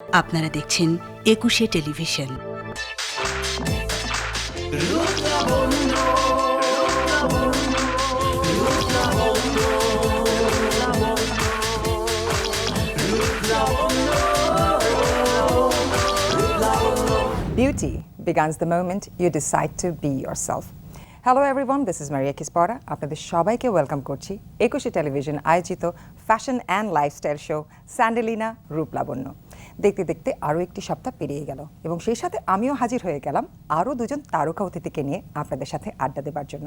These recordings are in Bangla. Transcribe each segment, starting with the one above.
আপনারা দেখছেন Ekushey television. Beauty begins the moment you decide to be yourself. Hello everyone this is Maria কিসপরা আপনাদের সবাইকে ওয়েলকাম করছি একুশে টেলিভিশন আয়োজিত fashion and lifestyle show Sandalina Ruplaboinno দেখতে দেখতে আরও একটি সপ্তাহ পেরিয়ে গেল এবং সেই সাথে আমিও হাজির হয়ে গেলাম আরও দুজন তারকা অতিথিকে নিয়ে আপনাদের সাথে আড্ডা দেবার জন্য।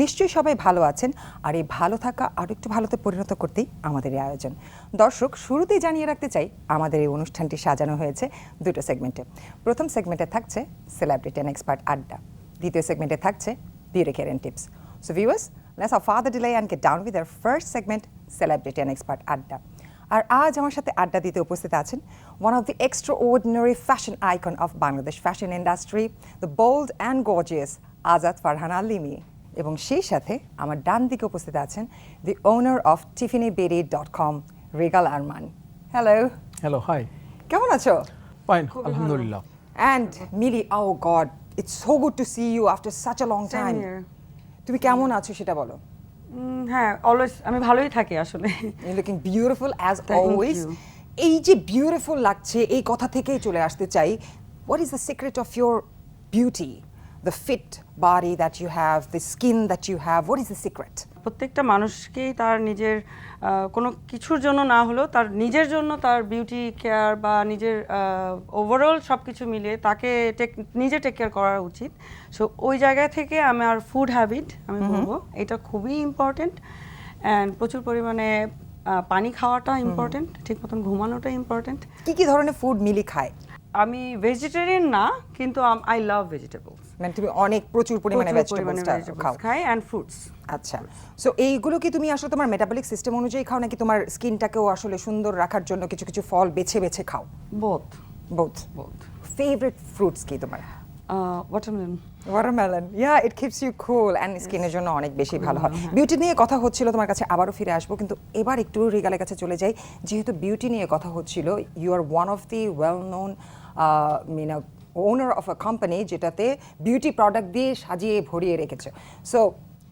নিশ্চয়ই সবাই ভালো আছেন আর এই ভালো থাকা আরও একটু ভালোতে পরিণত করতেই আমাদের এই আয়োজন। দর্শক শুরুতেই জানিয়ে রাখতে চাই আমাদের এই অনুষ্ঠানটি সাজানো হয়েছে দুটো সেগমেন্টে। প্রথম সেগমেন্টে থাকছে সেলিব্রিটি অ্যান্ড এক্সপার্ট আড্ডা। দ্বিতীয় সেগমেন্টে থাকছে beauty care and tips. So viewers, let's have further delay and get down with our first segment, Celebrity and Expert আড্ডা। আর আজ আমার সাথে আড্ডা দিতে উপস্থিত আছেন one of the extraordinary fashion icon of Bangladesh fashion industry the bold and gorgeous Azad Farhan Alimi এবং সেই সাথে আমার ডান দিকে উপস্থিত আছেন the owner of Tiffany Berry dot com Regal Arman hello hello hi কেমন আছো? আলহামদুলিল্লাহ and Mili God it's so good to see you after such a long তুমি কেমন আছো সেটা বলো। হ্যাঁ অলওয়েজ আমি ভালোই থাকি আসলে। You looking beautiful as always এই যে বিউটিফুল লাগছে এই কথা থেকেই চলে আসতে চাই। What is the secret of your beauty the fit body that you have the skin that you have what is the secret প্রত্যেকটা মানুষকেই তার নিজের কোনো কিছুর জন্য না হলেও তার নিজের জন্য তার বিউটি কেয়ার বা নিজের ওভারঅল সব কিছু মিলিয়ে তাকে টেক নিজে টেক কেয়ার করা উচিত। সো ওই জায়গা থেকে আমার ফুড হ্যাবিট আমি বলব এটা খুবই ইম্পর্টেন্ট অ্যান্ড প্রচুর পরিমাণে পানি খাওয়াটা ইম্পর্টেন্ট ঠিক মতন ঘুমানোটা ইম্পর্টেন্ট কি কি ধরনের ফুড মিলি খায়? আমি ভেজিটেরিয়ান না কিন্তু আই লাভ ভেজিটেবলস মানে তুমি অনেক প্রচুর পরিমাণে ভেজিটেবলসটা খাও। খাই অ্যান্ড ফ্রুটস আচ্ছা। সো এইগুলো কি তুমি আসলে তোমার মেটাবলিক সিস্টেম অনুযায়ী খাও নাকি তোমার স্কিনটাকেও আসলে সুন্দর রাখার জন্য কিছু কিছু ফল বেছে বেছে খাও? Both both both favourite fruits কি তোমার? Watermelon watermelon yeah it keeps you cool and স্কিনের জন্য অনেক বেশি ভালো হয়। বিউটি নিয়ে কথা হচ্ছিল তোমার কাছে আবারও ফিরে আসব কিন্তু এবার একটু রিগালের কাছে চলে যাই। যেহেতু বিউটি নিয়ে কথা হচ্ছিল you are one of the well known mean owner of a company যেটাতে বিউটি প্রোডাক্ট দিয়ে সাজিয়ে ভরিয়ে রেখেছে। সো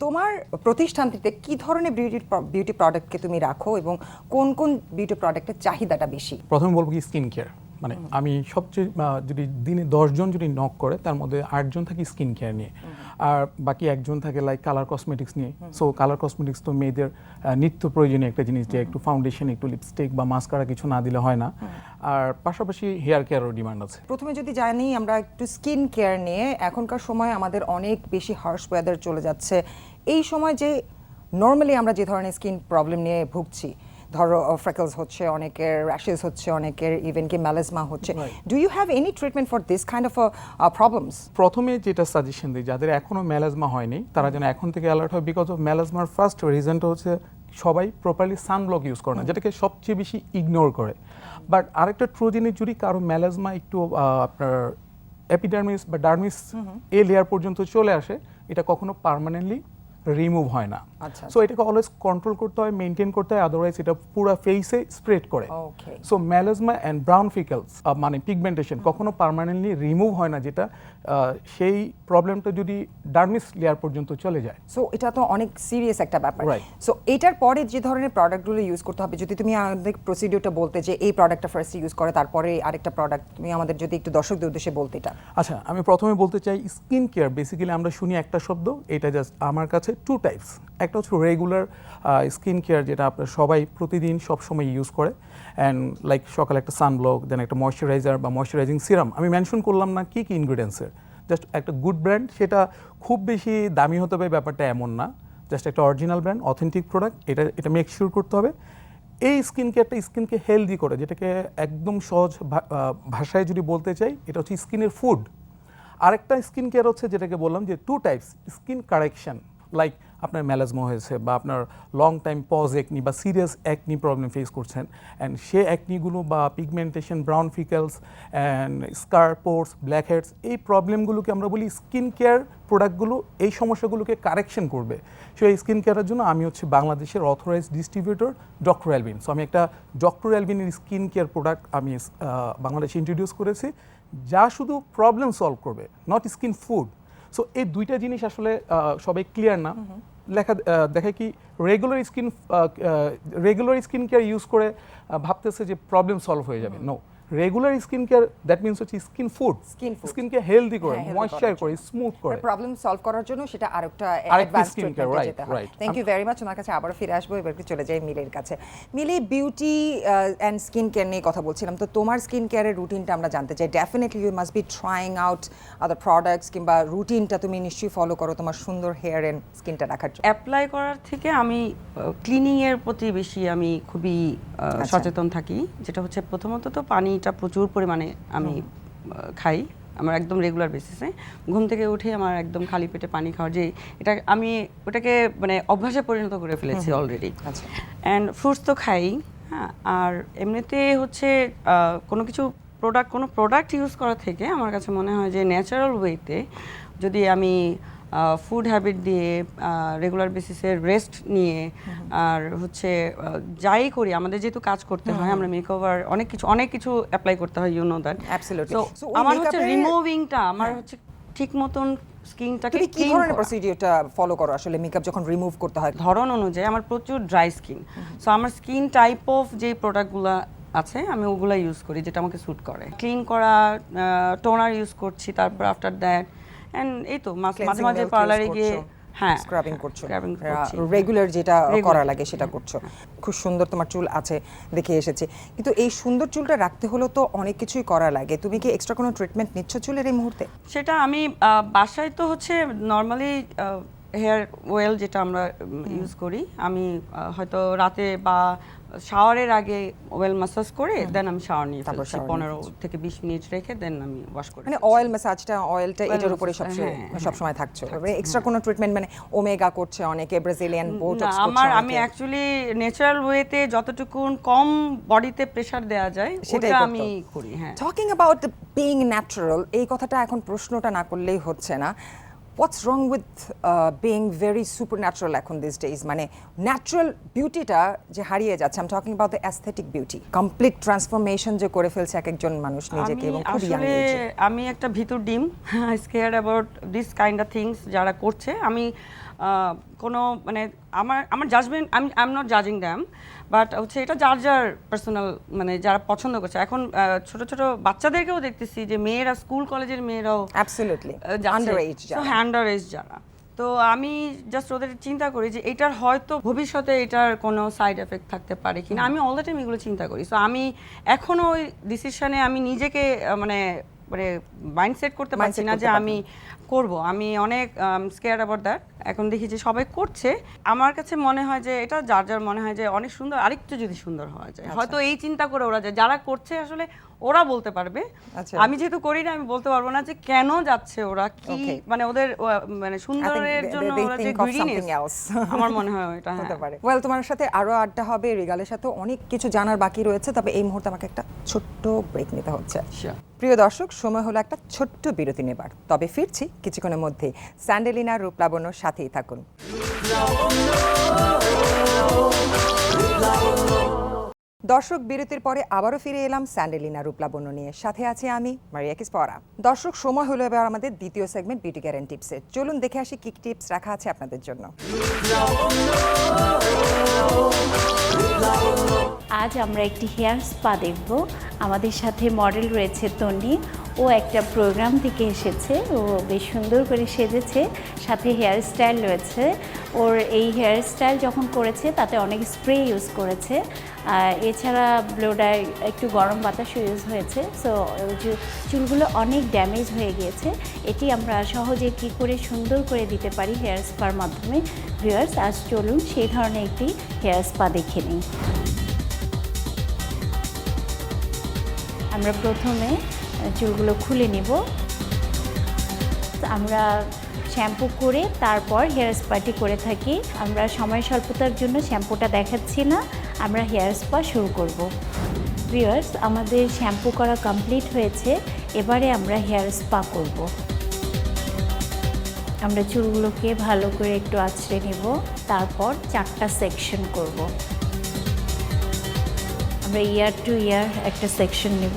তোমার প্রতিষ্ঠানটিতে কি ধরনের বিউটি বিউটি প্রোডাক্টকে তুমি রাখো এবং কোন কোন বিউটি প্রোডাক্টের চাহিদাটা বেশি? প্রথমে বলব কি স্কিন কেয়ার মানে আমি সবচেয়ে যদি দিনে দশজন যদি নক করে তার মধ্যে আটজন থাকি স্কিন কেয়ার নিয়ে আর বাকি একজন থাকে লাইক কালার কসমেটিক্স নিয়ে। সো কালার কসমেটিক্স তো মেয়েদের নিত্য প্রয়োজনীয় একটা জিনিস যে একটু ফাউন্ডেশন একটু লিপস্টিক বা মাস্কারা কিছু না দিলে হয় না। আর পাশাপাশি হেয়ার কেয়ারও ডিমান্ড আছে। প্রথমে যদি জানি আমরা একটু স্কিন কেয়ার নিয়ে এখনকার সময় আমাদের অনেক বেশি হার্শ ওয়েদার চলে যাচ্ছে। এই সময় যে নর্মালি আমরা যে ধরনের স্কিন প্রবলেম নিয়ে ভুগছি ধরো ফ্রেকলস হচ্ছে অনেকের র্যাশেস হচ্ছে অনেকের ইভেন কি ম্যালেজমা হচ্ছে। Do you have any treatment for this kind of problems প্রথমে যেটা সাজেশন দিই যাদের এখনও ম্যালাজমা হয়নি তারা যেন এখন থেকে অ্যালার্ট হয় বিকজ অফ ম্যালাজমার ফার্স্ট রিজনটা হচ্ছে সবাই প্রপারলি সানব্লক ইউজ করে না যেটাকে সবচেয়ে বেশি ইগনোর করে। বাট আরেকটা ট্রু জিনিস যদি কারও ম্যালাজমা একটু আপনার এপিডার্মিস বা ডার্মিস এ লেয়ার পর্যন্ত চলে আসে এটা কখনো পার্মানেন্টলি রিমুভ হয় না। আচ্ছা, সো এটাকে অলওয়েজ কন্ট্রোল করতে হয় মেনটেন করতে হয় আদারওয়াইজ এটা পুরো ফেসে স্প্রেড করে. So melasma and brown freckles মানে পিগমেন্টেশন কখনো পার্মানেন্টলি রিমুভ হয় না যেটা সেই প্রবলেমটা যদি ডার্মিস লেয়ার পর্যন্ত চলে যায়। সো এটা তো অনেক সিরিয়াস একটা ব্যাপার. সো এটার পরে যে ধরনের প্রোডাক্টগুলো ইউজ করতে হবে যদি তুমি আমাদের প্রসিডিওরটা বলতে যে এই প্রোডাক্টটা ফার্স্ট ইউজ করে তারপরে আরেকটা প্রোডাক্ট তুমি আমাদের যদি একটু দর্শকদের উদ্দেশ্যে বলতে এটা। আচ্ছা আমি প্রথমে বলতে চাই স্কিন কেয়ার বেসিক্যালি আমরা শুনি একটা শব্দ এটা জাস্ট আমার কাছে টু টাইপস একটা হচ্ছে রেগুলার স্কিন কেয়ার যেটা আপনার সবাই প্রতিদিন সব সময় ইউজ করে। অ্যান্ড লাইক সকালে একটা সানব্লক দেন একটা ময়শ্চারাইজার বা ময়শ্চারাইজিং সিরাম আমি মেনশন করলাম না কী কী ইনগ্রিডিয়েন্টসের জাস্ট একটা গুড ব্র্যান্ড সেটা খুব বেশি দামি হতে হবে, ব্যাপারটা এমন না। জাস্ট একটা অরিজিনাল ব্র্যান্ড অথেন্টিক প্রোডাক্ট এটা এটা মেক শিওর করতে হবে। এই স্কিন কেয়ারটা স্কিনকে হেলদি করে, যেটাকে একদম সহজ ভাষায় যদি বলতে চাই, এটা হচ্ছে স্কিনের ফুড আরেকটা স্কিন কেয়ার হচ্ছে যেটাকে বললাম যে two types skin correction like আপনার ম্যালাজমা হয়েছে বা আপনার লং টাইম পজ একনি বা সিরিয়াস একনি প্রবলেম ফেস করছেন অ্যান্ড সে একনিগুলো বা pigmentation brown freckles and scar pores blackheads এই প্রবলেমগুলোকে আমরা বলি স্কিন কেয়ার প্রোডাক্টগুলো এই সমস্যাগুলোকে কারেকশন করবে। সো এই স্কিন কেয়ারের জন্য আমি হচ্ছে বাংলাদেশের authorise distributor doctor Albin so আমি একটা ডক্টর অ্যালবিনের স্কিন কেয়ার প্রোডাক্ট আমি বাংলাদেশে ইন্ট্রোডিউস করেছি, যা শুধু প্রবলেম সলভ করবে নট স্কিন ফুড সো এই দুইটা জিনিস আসলে সবাই ক্লিয়ার না। লেখা দেখে কি regular skin regular skin care use করে ভাবতেছে যে প্রবলেম সলভ হয়ে যাবে। No regular skin care that means হচ্ছে স্কিন ফুড Skin food. স্কিনকে হেলদি করে হ্যাঁ, ময়েশ্চার করে স্মুথ করে। প্রবলেম সলভ করার জন্য সেটা আরেকটা অ্যাডভান্স ট্রিটমেন্টে যেতে হয়। থ্যাংক ইউ ভেরি মাচ ওনার কাছে আবারও ফিরে আসব এবার একটু চলে যাই মিলের কাছে। Mili beauty and skin care নিয়ে কথা বলছিলাম। তো তোমার স্কিন কেয়ারের রুটিনটা আমরা জানতে চাই। Definitely you must be trying out other products কিংবা রুটিনটা তুমি নিশ্চয়ই ফলো করো তোমার সুন্দর হেয়ার এন্ড স্কিনটা রাখার জন্য। অ্যাপ্লাই করার থেকে আমি ক্লিনিং এর প্রতি বেশি আমি খুবই আচ্ছা। সচেতন থাকি। যেটা হচ্ছে প্রথমত তো পানিটা প্রচুর পরিমাণে আমি খাই আমার একদম রেগুলার বেসিসে ঘুম থেকে উঠে আমার একদম খালি পেটে পানি খাওয়ার যে এটা আমি ওটাকে মানে অভ্যাসে পরিণত করে ফেলেছি অলরেডি আচ্ছা। অ্যান্ড ফ্রুটস তো খাই হ্যাঁ আর এমনিতে হচ্ছে কোনো কিছু প্রোডাক্ট কোনো প্রোডাক্ট ইউজ করা থেকে আমার কাছে মনে হয় যে ন্যাচারাল ওয়েতে যদি আমি ফুড হ্যাবিট দিয়ে রেগুলার বেসিসে রেস্ট নিয়ে আর হচ্ছে যাই করি আমাদের যেহেতু কাজ করতে হয় আমরা মেকওভার অনেক কিছু অনেক কিছু অ্যাপ্লাই করতে হয় ইউ নো দ্যাট আমার হচ্ছে রিমুভিংটা আমার হচ্ছে ঠিক মতন স্কিনটাকে তুমি কি ধরনের প্রসিডিওরটা ফলো করো আসলে মেকআপ যখন রিমুভ করতে হয়? ধরন অনুযায়ী আমার প্রচুর ড্রাই স্কিন সো আমার স্কিন টাইপ অফ যে প্রোডাক্টগুলো আছে আমি ওগুলা ইউজ করি যেটা আমাকে স্যুট করে। ক্লিন করা টোনার ইউজ করছি তারপর আফটার দ্যাট এন্ড এই তো মাঝে মাঝে পার্লারে গিয়ে হ্যাঁ। স্ক্রাবিং করছ রেগুলার যেটা করা লাগে সেটা হ্যাঁ, করছ খুব সুন্দর তোমার চুল আছে দেখে এসেছি। কিন্তু এই সুন্দর চুলটা রাখতে হলেও তো অনেক কিছুই করা লাগে। তুমি কি এক্সট্রা কোনো ট্রিটমেন্ট নিচ্ছ চুলের এই মুহূর্তে? সেটা আমি বাসায় তো হচ্ছে নর্মালি হেয়ার ওয়েল যেটা আমরা ইউজ করি আমি হয়তো রাতে বা শাওয়ারের আগে ওয়েল মাসাজ করে দেন আমি শাওয়ার নিয়ে তারপর ফেলছি। পনেরো থেকে বিশ মিনিট রেখে দেন আমি ওয়াশ করি মানে অয়েল ম্যাসাজটা অয়েলটা এটার উপরে massage, সবসময় থাকছে। হ্যাঁ, এক্সট্রা কোনো ট্রিটমেন্ট মানে ওমেগা করছে অনেকে ব্রাজিলিয়ান বোটক্স আমার আমি অ্যাকচুয়ালি ন্যাচারাল ওয়েতে যতটুকু কম বডিতে প্রেসার দেওয়া যায় সেটা আমি করি হ্যাঁ। টকিং অ্যাবাউট বিইং ন্যাচারাল এই কথাটা এখন প্রশ্নটা না করলেই হচ্ছে না। What's wrong with being very super natural এখন দিস ডেজ মানে ন্যাচারাল বিউটিটা যে হারিয়ে যাচ্ছে I'm talking about the aesthetic beauty complete transformation যে করে ফেলছে এক একজন মানুষ নিজেকে এবং খুব ইয়াং আমি একটা ভিতর ডিম scare about this kind of things যারা করছে। আমি কোনো মানে আমার আমার জাজমেন্ট আমি আই এম নট জাজিং দ্যাম বাট হচ্ছে এটা যার যার পার্সোনাল মানে যারা পছন্দ করছে। এখন ছোট ছোট বাচ্চাদেরকেও দেখতেছি যে মেয়েরা স্কুল কলেজের মেয়েরাও absolutely under age under age যারা। তো আমি জাস্ট ওদের চিন্তা করি যে এটার হয়তো ভবিষ্যতে এটার কোনো সাইড এফেক্ট থাকতে পারে কিনা। আমি অল দ্য টাইম এগুলো চিন্তা করি। সো আমি এখনও ওই ডিসিশনে আমি নিজেকে মানে মানে মাইন্ডসেট করতে পারছি না যে আমি করব। আমি অনেক স্কেয়ার অ্যাবাউট দ্যাট এখন দেখি যে সবাই করছে। আমার কাছে মনে হয় যে এটা যার যার মনে হয় যে অনেক সুন্দর আরেকটু যদি সুন্দর হওয়া যায়। আচ্ছা। হয়তো এই চিন্তা করে ওরা যায়। যারা করছে আসলে ওরা বলতে পারবে। আচ্ছা। আমি যেহেতু করি না আমি বলতে পারব না যে কেন যাচ্ছে ওরা কি মানে ওদের মানে সুন্দরের জন্য ওরা যে else. আমার মনে হয় এটা হতে হ্যাঁ। পারে। ওয়েল তোমার সাথে আরও আড্ডা হবে রিগালের সাথে অনেক কিছু জানার বাকি রয়েছে তবে এই মুহূর্তে আমাকে একটা ছোট্ট ব্রেক নিতে হচ্ছে। প্রিয় দর্শক সময় হলো একটা ছোট্ট বিরতি নেবার। তবে ফিরছি কিছুক্ষণের মধ্যে স্যান্ডেলিনা রূপলাবণ্যর সাথেই থাকুন। দর্শক বিরতির পরে আবারও ফিরে এলাম স্যান্ডেলিনা রূপলাবণ্য নিয়ে। সাথে আছি আমি মারিয়া কিস পরা দর্শক, সময় হলো এবার আমাদের দ্বিতীয় সেগমেন্ট বিউটি ক্যারেন্ট টিপসের চলুন দেখে আসি কি টিপস রাখা আছে আপনাদের জন্য। আজ আমরা একটি হেয়ার স্পা দেখব। আমাদের সাথে মডেল রয়েছে তন্নি। ও একটা প্রোগ্রাম থেকে এসেছে। ও বেশ সুন্দর করে সেজেছে। সাথে হেয়ার স্টাইল রয়েছে। ওর এই হেয়ার স্টাইল যখন করেছে, তাতে অনেক স্প্রে ইউজ করেছে। এছাড়া ব্লোডার একটু গরম বাতাসও ইউজ হয়েছে। সো চুলগুলো অনেক ড্যামেজ হয়ে গিয়েছে। এটি আমরা সহজে কী করে সুন্দর করে দিতে পারি হেয়ার স্পার মাধ্যমে? ভিউয়ার্স, আজ চলুন সেই ধরনের একটি হেয়ার স্পা দেখে নিই। আমরা প্রথমে চুলগুলো খুলে নিব। আমরা শ্যাম্পু করে তারপর হেয়ার স্পাটি করে থাকি। আমরা সময় স্বল্পতার জন্য শ্যাম্পুটা দেখাচ্ছি না। আমরা হেয়ার স্পা শুরু করব। ভিউয়ার্স, আমাদের শ্যাম্পু করা কমপ্লিট হয়েছে। এবারে আমরা হেয়ার স্পা করব। আমরা চুলগুলোকে ভালো করে একটু আঁচড়ে নেব। তারপর চারটা সেকশন করব। আমরা ইয়ার টু ইয়ার একটা সেকশন নেব।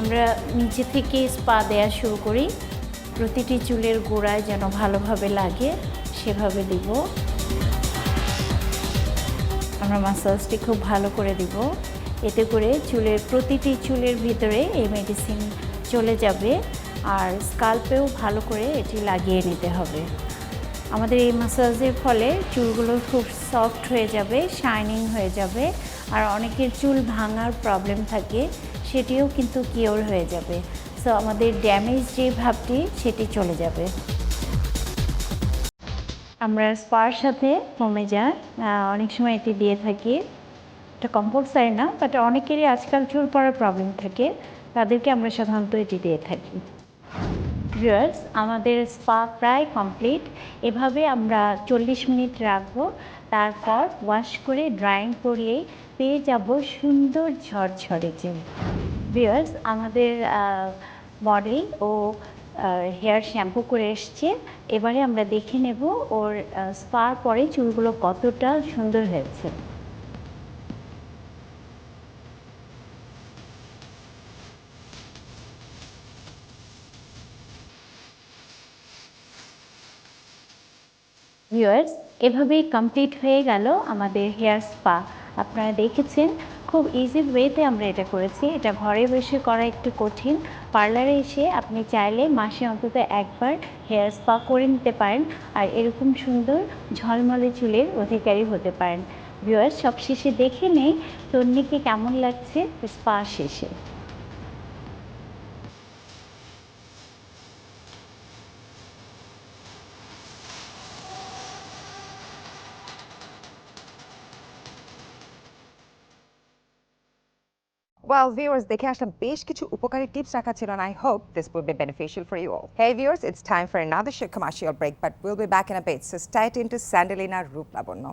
আমরা নিচে থেকে স্পা দেওয়া শুরু করি। প্রতিটি চুলের গোড়ায় যেন ভালোভাবে লাগে, সেভাবে দিব। আমরা মাসাজটি খুব ভালো করে দিব। এতে করে চুলের প্রতিটি চুলের ভিতরে এই মেডিসিন চলে যাবে। আর স্কাল্পেও ভালো করে এটি লাগিয়ে নিতে হবে। আমাদের এই মাসাজের ফলে চুলগুলো খুব সফট হয়ে যাবে শাইনিং হয়ে যাবে আর অনেকের চুল ভাঙার প্রবলেম থাকে, সেটিও কিন্তু কিওর হয়ে যাবে। সো আমাদের ড্যামেজ যে ভাবটি, সেটি চলে যাবে। আমরা স্পার সাথে কমে যায় অনেক সময় এটি দিয়ে থাকি। এটা কম্পালসারি না বাট অনেকেরই আজকাল চুল পড়ার প্রবলেম থাকে। তাদেরকে আমরা সাধারণত এটি দিয়ে থাকি। ভিউয়ার্স আমাদের স্পা প্রায় কমপ্লিট এভাবে আমরা চল্লিশ মিনিট রাখব। তারপর ওয়াশ করে ড্রাইং করিয়েই পেয়ে যাব সুন্দর ঝরঝরে চুল ভিউয়ার্স আমাদের মডেল ও হেয়ার শ্যাম্পু করে এসছে। এবারে আমরা দেখে নেব ওর স্পার পরে চুলগুলো কতটা সুন্দর হয়েছে। ভিউয়ার্স এভাবেই কমপ্লিট হয়ে গেল আমাদের হেয়ার স্পা আপনারা দেখেছেন, খুব ইজি ওয়েতে আমরা এটা করেছি। এটা ঘরে বসে করা একটু কঠিন। পার্লারে এসে আপনি চাইলে মাসে অন্তত একবার হেয়ার স্পা করে নিতে পারেন আর এরকম সুন্দর ঝলমলে চুলের অধিকারী হতে পারেন। ভিউয়ার্স সবশেষে দেখে নেই, তন্নিকে কেমন লাগছে স্পা শেষে? Well, viewers, দেখে আসলাম বেশ কিছু উপকারী টিপস রাখা and I hope this will be beneficial for you all. Hey viewers, it's time for another short commercial break, but we'll be back in a bit. So stay tuned to Sandalina Roop Labonno.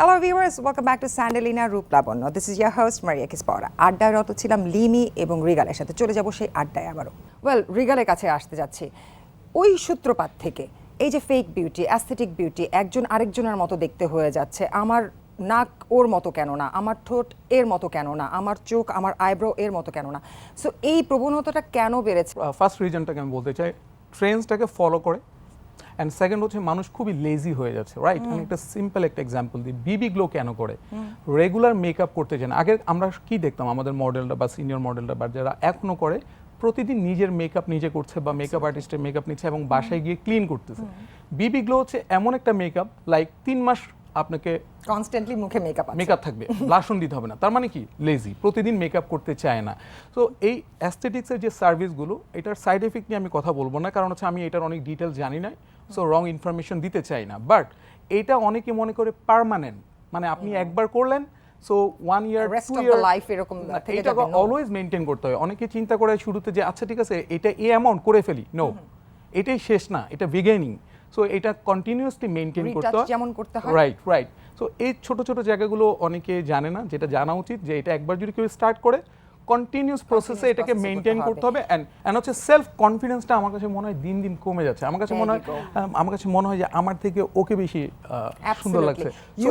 Hello viewers, welcome back to Sandalina Roop Labonno. This is your host Maria Kispora. আড্ডারত ছিলাম লিমি এবং রিগালের সাথে চলে যাব সেই আড্ডায় আবারও ওয়েল রিগালের কাছে আসতে যাচ্ছি ওই সূত্রপাত থেকে এই যে ফেক বিউটি অ্যাস্থেটিক বিউটি একজন আরেকজনের মতো দেখতে হয়ে যাচ্ছে। আমার নাক ওর মতো কেন না? আমার ঠোঁট এর মতো কেন না? আমার চোখ আমার আইব্রো এর মতো কেন না? সো এই প্রবণতাটা কেন বেড়েছে? ফার্স্ট রিজনটাকে আমি বলতে চাই ট্রেন্ডসটাকে ফলো করে। অ্যান্ড সেকেন্ড হচ্ছে মানুষ খুবই লেজি হয়ে যাচ্ছে রাইট আমি একটা সিম্পল একটা এক্সাম্পল দিই। বিবি গ্লো কেন করে? রেগুলার মেকআপ করতে চায় না। আগে আমরা কি দেখতাম আমাদের মডেলটা বা সিনিয়র মডেলটা বা যারা এখনও করে প্রতিদিন নিজের মেকআপ নিজে করছে বা মেকআপ আর্টিস্টের মেকআপ নিচ্ছে এবং বাসায় গিয়ে ক্লিন করতেছে। বিবি গ্লো হচ্ছে এমন একটা মেকআপ লাইক তিন মাস আপনাকে কনস্ট্যান্টলি মুখে মেকআপ মেকআপ থাকবে ব্লাশন দিতে হবে না। তার মানে কি? লেজি প্রতিদিন মেকআপ করতে চায় না। তো এই অ্যাস্থেটিক্সের যে সার্ভিসগুলো এটার সাইড এফেক্ট নিয়ে আমি কথা বলব না কারণ হচ্ছে আমি এটার অনেক ডিটেলস জানি না সো রং ইনফরমেশন দিতে চাই না। বাট এটা অনেকে মনে করে পার্মানেন্ট মানে আপনি একবার করলেন so one year rest of life এরকম থেকে যাবে. অলওয়েজ মেইনটেইন করতে হয়। অনেকে চিন্তা করে শুরুতে যে আচ্ছা ঠিক আছে এটা এই অ্যামাউন্ট করে ফেলি। নো এটাই শেষ না এটা বিগিনিং সো এটা কন্টিনিউয়াসলি মেনটেন করতে হয়। যেমন করতে হয়। রাইট রাইট সো এই ছোট ছোট জায়গাগুলো অনেকে জানে না যেটা জানা উচিত যে এটা একবার যদি কেউ স্টার্ট করে কন্টিনিউস প্রসেসে এটাকে মেনটেন করতে হবে। এন্ড এন্ড হচ্ছে সেলফ কনফিডেন্সটা আমার কাছে মনে হয় দিন দিন কমে যাচ্ছে। আমার কাছে মনে হয় আমার কাছে মনে হয় যে আমার থেকে ওকে বেশি সুন্দর লাগছে।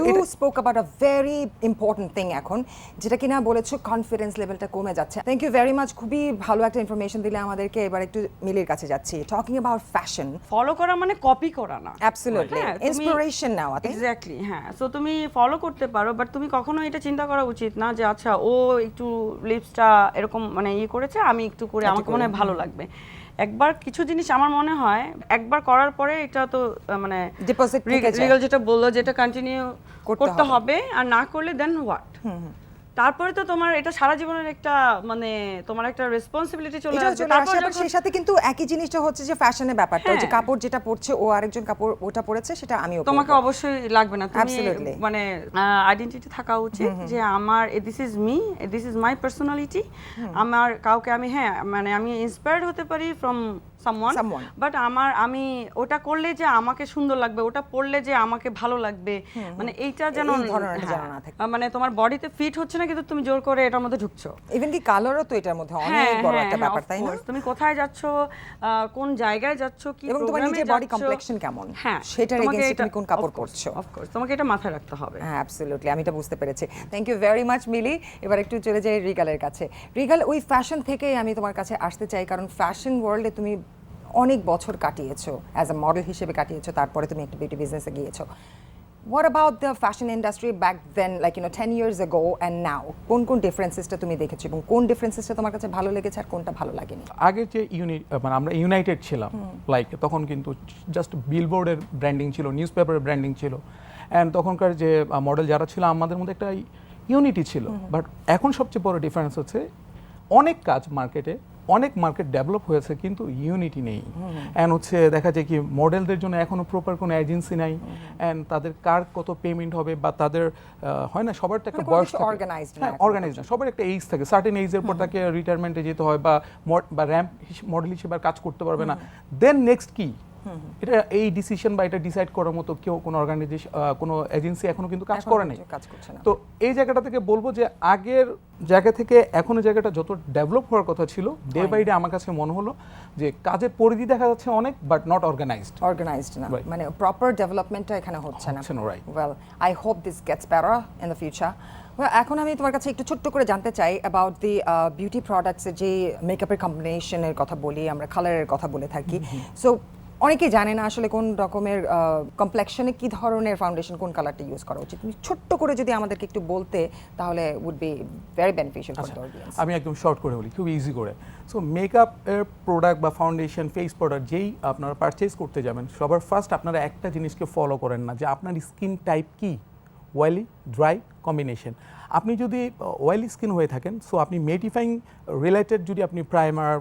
এটা- spoke about a very important thing এখন যেটা কিনা বলেছ কনফিডেন্স লেভেলটা কমে যাচ্ছে। থ্যাংক ইউ ভেরি মাচ খুবই ভালো একটা ইনফরমেশন দিলে আমাদেরকে এবার একটু মিলির কাছে যাচ্ছি। টকিং অ্যাবাউট ফ্যাশন ফলো করা মানে কপি করা না। অ্যাবসলিউটলি ইন্সপিরেশন নেওয়া এক্স্যাক্টলি হ্যাঁ। সো তুমি ফলো করতে পারো বাট তুমি কখনো এটা চিন্তা করা উচিত না যে আচ্ছা ও একটু লিপসটা এরকম মানে ইয়ে করেছে আমি একটু করে আমাকে মনে হয় ভালো লাগবে একবার কিছু জিনিস আমার মনে হয় একবার করার পরে এটা তো মানে। রিগাল যেটা বলল যেটা কন্টিনিউ করতে। হবে আর না করলে দেন হোয়াট তারপরে তো তোমার এটা সারা জীবনের একটা মানে তোমার একটা রেসপন্সিবিলিটি চলে আসবে। তারপর সেই সাথে কিন্তু একই জিনিসটা হচ্ছে যে ফ্যাশনের ব্যাপারটা যে হ্যাঁ। কাপড় যেটা পরছে ও আরেকজন কাপড় ওটা পরেছে সেটা আমিও তোমাকে অবশ্যই লাগবে না। তুমি মানে আইডেন্টিটি থাকা উচিত যে আমার this is me this is my personality আমার কাউকে আমি হ্যাঁ মানে আমি ইন্সপায়ার্ড হতে পারি ফ্রম সামওয়ান. বাট আমার আমি ওটা করলে যে আমাকে সুন্দর লাগবে ওটা পরলে যে আমাকে ভালো লাগবে মানে এইটা যেন হ্যাঁ। মানে তোমার বডিতে ফিট হচ্ছে না কিন্তু তুমি জোর করে এটার মধ্যে ঢুকছো? ইভেন কি কালারও তো এটার মধ্যে অনেক হ্যাঁ, বড় হ্যাঁ, একটা ব্যাপার তাই না? তুমি কোথায় যাচ্ছ কোন জায়গায় যাচ্ছ কি এবং তোমার নিজের যাচ্ছ। complexion কেমন? হ্যাঁ সেটার তোমাকে against এ এটা- তুমি কোন কাপড় পরছো। course, তোমাকে এটা মাথায় রাখতে হবে। হ্যাঁ অ্যাবসলিউটলি আমি এটা বুঝতে পেরেছি। Thank you very much Mili. এবার একটু চলে যাই রিগালের কাছে। রিগাল ওই ফ্যাশন থেকেই আমি তোমার কাছে আসতে চাই কারণ ফ্যাশন ওয়ার্ল্ডে তুমি অনেক বছর কাটিয়েছো অ্যাজ আ মডেল হিসেবে কাটিয়েছো তারপরে তুমি একটা বিউটি বিজনেসে গিয়েছো। What about the fashion industry back then like you know ten years ago and now কোন কোন ডিফারেন্সেসটা তুমি দেখেছ এবং কোন ডিফারেন্সেসটা তোমার কাছে ভালো লেগেছে আর কোনটা ভালো লাগেনি? আগের যে ইউনি মানে আমরা ইউনাইটেড ছিলাম লাইক তখন কিন্তু জাস্ট বিলবোর্ডের ব্র্যান্ডিং ছিল নিউজ পেপারের ব্র্যান্ডিং ছিল। অ্যান্ড তখনকার যে মডেল যারা ছিল আমাদের মধ্যে একটা ইউনিটি ছিল। বাট এখন সবচেয়ে বড় ডিফারেন্স হচ্ছে অনেক কাজ মার্কেটে অনেক মার্কেট ডেভেলপ হয়েছে কিন্তু ইউনিটি নেই। অ্যান্ড হচ্ছে দেখা যায় কি মডেলদের জন্য এখনও প্রপার কোনো এজেন্সি নাই। অ্যান্ড তাদের কার কত পেমেন্ট হবে বা তাদের হয় না সবার তো একটা মানে বয়স অর্গানাইজ। না হ্যাঁ অর্গানাইজ না সবার একটা এইজ থাকে। সার্টেন এইজের পর তাকে রিটায়ারমেন্টে যেতে হয় বা র্যাম্প মডেল হিসেবে আর কাজ করতে পারবে না। দেন নেক্সট কি? এটা এই ডিসিশন বা এটা ডিসাইড করার মতো কেউ কোনো অর্গানাইজেশন কোনো এজেন্সি এখনও কিন্তু কাজ করে নাই। কাজ করছে না। তো এই জায়গাটা থেকে বলব যে আগের জায়গা থেকে এখনও জায়গাটা যত ডেভেলপ হওয়ার কথা ছিল ডে বাই ডে আমার কাছে মনে হলো যে কাজের পরিধি দেখা যাচ্ছে অনেক বাট নট অর্গানাইজড অর্গানাইজড না। মানে প্রপার ডেভেলপমেন্টটা এখানে হচ্ছে না। হচ্ছে না, right. Well I hope this gets better in the future এখন আমি তোমার কাছে একটু ছোট্ট করে জানতে চাই অ্যাবাউট দি বিউটি প্রোডাক্টসের যে মেকআপের কম্বিনেশনের কথা বলি আমরা কালারের কথা বলে থাকি। সো অনেকেই জানে না আসলে কোন রকমের কমপ্লেকশনে কি ধরনের ফাউন্ডেশন কোন কালারটা ইউজ করা উচিত। তুমি ছোট্ট করে যদি আমাদেরকে একটু বলতে তাহলে would be very beneficial for the audience আমি একদম শর্ট করে বলি খুব ইজি করে। সো মেকআপ এর প্রোডাক্ট বা ফাউন্ডেশন ফেস প্রোডাক্ট যেই আপনারা পারচেজ করতে যাবেন সবার ফার্স্ট আপনারা একটা জিনিসকে ফলো করেন না যে আপনার স্কিন টাইপ কি ওয়েলি ড্রাই কম্বিনেশন আপনি যদি ওয়েলি স্কিন হয়ে থাকেন সো আপনি মেডিফাইং রিলেটেড যদি আপনি প্রাইমার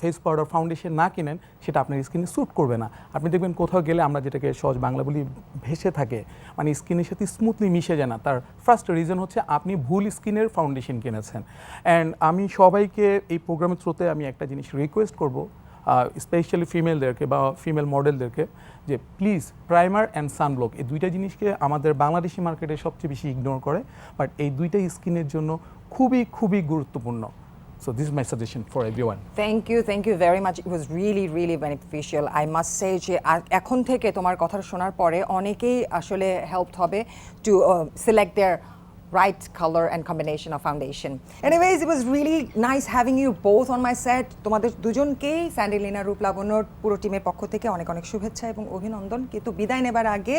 ফেস পাউডার ফাউন্ডেশন না কিনেন, সেটা আপনার স্কিনে স্যুট করবে না। আপনি দেখবেন কোথাও গেলে আমরা যেটাকে সহজ বাংলা বলি ভেসে থাকে মানে স্কিনের সাথে স্মুথলি মিশে যায় না। তার ফার্স্ট রিজন হচ্ছে আপনি ভুল স্কিনের ফাউন্ডেশন কিনেছেন। অ্যান্ড আমি সবাইকে এই প্রোগ্রামের থ্রুতে আমি একটা জিনিস রিকোয়েস্ট করব স্পেশালি ফিমেলদেরকে বা ফিমেল মডেলদেরকে যে প্লিজ প্রাইমার অ্যান্ড সানব্লক এই দুইটা জিনিসকে আমাদের বাংলাদেশি মার্কেটে সবচেয়ে বেশি ইগনোর করে বাট এই দুইটাই স্কিনের জন্য খুবই খুবই গুরুত্বপূর্ণ। So this my suggestion for everyone thank you thank you very much it was really really beneficial I must say যে এখন থেকে তোমার কথা শোনার পরে অনেকেই আসলে হেল্প হবে to select their right color and combination of foundation. Anyways, it was really nice having you both on my set. তোমাদের দুজনকেই স্যান্ডেলিনা রূপ লাবণ্যর পুরো টিমের পক্ষ থেকে অনেক অনেক শুভেচ্ছা এবং অভিনন্দন কিন্তু বিদায় নেবার আগে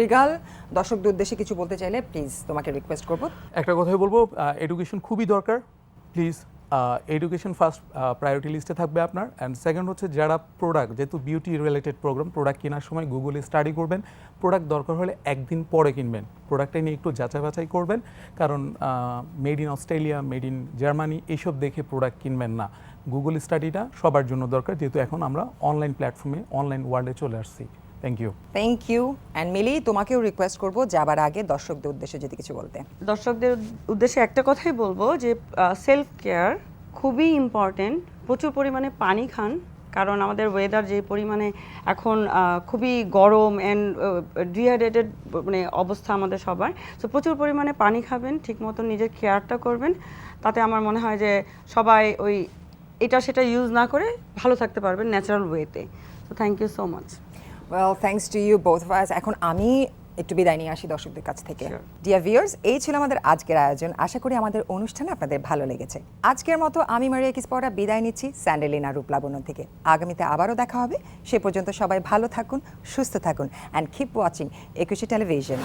রিগাল দর্শকদের উদ্দেশ্যে কিছু বলতে চাইলে প্লিজ তোমাকে রিকোয়েস্ট করব একটা কথাই বলব এডুকেশন খুবই দরকার প্লিজ এডুকেশন ফার্স্ট প্রায়োরিটি লিস্টে থাকবে আপনার। অ্যান্ড সেকেন্ড হচ্ছে যারা প্রোডাক্ট যেহেতু বিউটি রিলেটেড প্রোগ্রাম প্রোডাক্ট কেনার সময় গুগলে স্টাডি করবেন। প্রোডাক্ট দরকার হলে একদিন পরে কিনবেন। প্রোডাক্টটা নিয়ে একটু যাচাই বাছাই করবেন। কারণ made in Australia made in Germany এইসব দেখে প্রোডাক্ট কিনবেন না। গুগল স্টাডিটা সবার জন্য দরকার, যেহেতু এখন আমরা অনলাইন প্ল্যাটফর্মে অনলাইন ওয়ার্ল্ডে চলে আসছি। Thank you thank you and Mili তোমাকেও রিকোয়েস্ট করব যাবার আগে দর্শকদের উদ্দেশ্যে যদি কিছু বলতে। দর্শকদের উদ্দেশ্যে একটা কথাই বলব যে সেলফ কেয়ার খুবই ইম্পর্টেন্ট প্রচুর পরিমাণে পানি খান কারণ আমাদের ওয়েদার যে পরিমাণে এখন খুবই গরম অ্যান্ড ডিহাইড্রেটেড মানে অবস্থা আমাদের সবার। তো প্রচুর পরিমাণে পানি খাবেন ঠিক মতো নিজের কেয়ারটা করবেন। তাতে আমার মনে হয় যে সবাই ওই এটা সেটা ইউজ না করে ভালো থাকতে পারবেন ন্যাচারাল ওয়েতে তো thank you so much well thanks to you both of us এখন আমি একটু বিদায় নিয়ে আসি দর্শকদের কাছ থেকে. ডিয়ার ভিউয়ার্স এই ছিল আমাদের আজকের আয়োজন। আশা করি আমাদের অনুষ্ঠানে আপনাদের ভালো লেগেছে। আজকের মতো আমি মারিয়া কিসপরা বিদায় নিচ্ছি স্যান্ডেলিনা রূপলাবণ্য থেকে। আগামীতে আবারও দেখা হবে। সে পর্যন্ত সবাই ভালো থাকুন সুস্থ থাকুন and keep watching Ekushey television